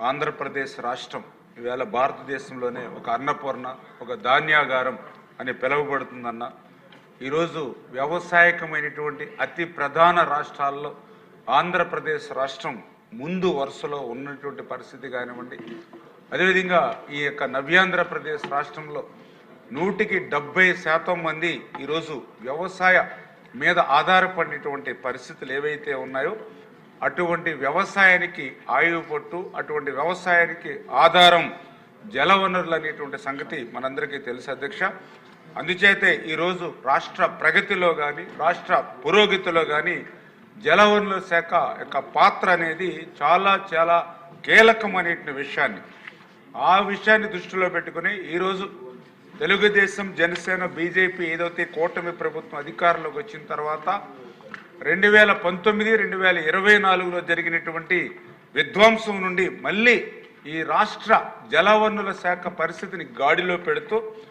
ఆంధ్రప్రదేశ్ రాష్ట్రం ఇవాళ భారతదేశంలోనే ఒక అన్నపూర్ణ ఒక ధాన్యాగారం అని పిలువబడుతుందన్న. ఈరోజు వ్యవసాయకమైనటువంటి అతి ప్రధాన రాష్ట్రాల్లో ఆంధ్రప్రదేశ్ రాష్ట్రం ముందు వరుసలో ఉన్నటువంటి పరిస్థితి కానివ్వండి. అదేవిధంగా ఈ యొక్క నవ్యాంధ్రప్రదేశ్ రాష్ట్రంలో నూటికి డెబ్బై శాతం మంది ఈరోజు వ్యవసాయ మీద ఆధారపడినటువంటి పరిస్థితులు ఏవైతే ఉన్నాయో అటువంటి వ్యవసాయానికి ఆయువు పొట్టు అటువంటి వ్యవసాయానికి ఆధారం జలవనరులు అనేటువంటి సంగతి మనందరికీ తెలుసు అధ్యక్ష. అందుచేతే ఈరోజు రాష్ట్ర ప్రగతిలో కానీ రాష్ట్ర పురోగతిలో కానీ జలవనరుల శాఖ యొక్క పాత్ర అనేది చాలా చాలా కీలకమైనటువంటి విషయాన్ని. ఆ విషయాన్ని దృష్టిలో పెట్టుకుని ఈరోజు తెలుగుదేశం జనసేన బీజేపీ ఏదైతే కూటమి ప్రభుత్వం అధికారంలోకి వచ్చిన తర్వాత రెండు వేల పంతొమ్మిది రెండు వేల ఇరవై నాలుగులో జరిగినటువంటి విధ్వంసం నుండి మళ్ళీ ఈ రాష్ట్ర జలవనరుల శాఖ పరిస్థితిని గాడిలో పెడుతూ